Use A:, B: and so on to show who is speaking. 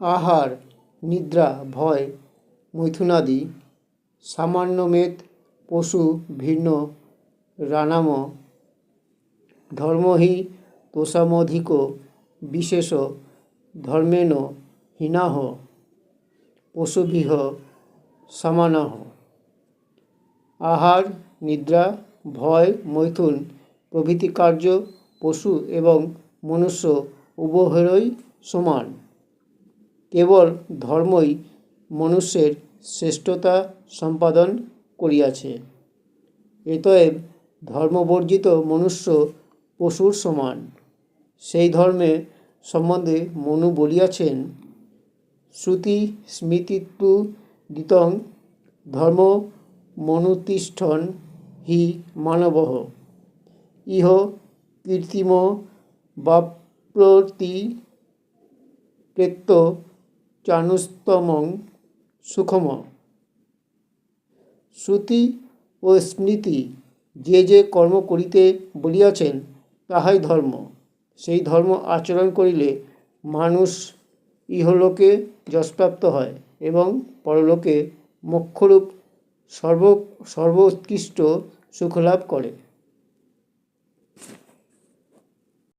A: আহার, নিদ্রা, ভয়, মৈথুনাদি, সামান্য মেদ, পশু, ভিন্ন, রানাম, ধর্মহি তোষামধিক বিশেষ ধর্মেণ হীনাহ, পশুবিহ, সমানাহ। আহার, নিদ্রা, ভয়, মৈথুন, প্রভৃতি কার্য, পশু এবং মনুষ্য উভয়েরই সমান। কেবল ধর্মই মনুষ্যের শ্রেষ্ঠতা সম্পাদন করিয়াছে। এতএব ধর্মবর্জিত মনুষ্য পশুর সমান। সেই ধর্মে সম্বন্ধে মনু বলিয়াছেন, শ্রুতি স্মৃতিত্বু দিতং ধর্ম মনুতিষ্ঠন হি মানবঃ। ইহ কীর্তিম বাপ্রতি প্রেত্য চানুস্তমং সুখম। শ্রুতি ও স্মৃতি যে যে কর্ম করিতে বলিয়াছেন, তাহাই ধর্ম। সেই ধর্ম আচরণ করিলে মানুষ ইহলোকে যশপ্রাপ্ত হয় এবং পরলোকে মোক্ষরূপ সর্ব, সর্বোৎকৃষ্ট সুখলাভ করে।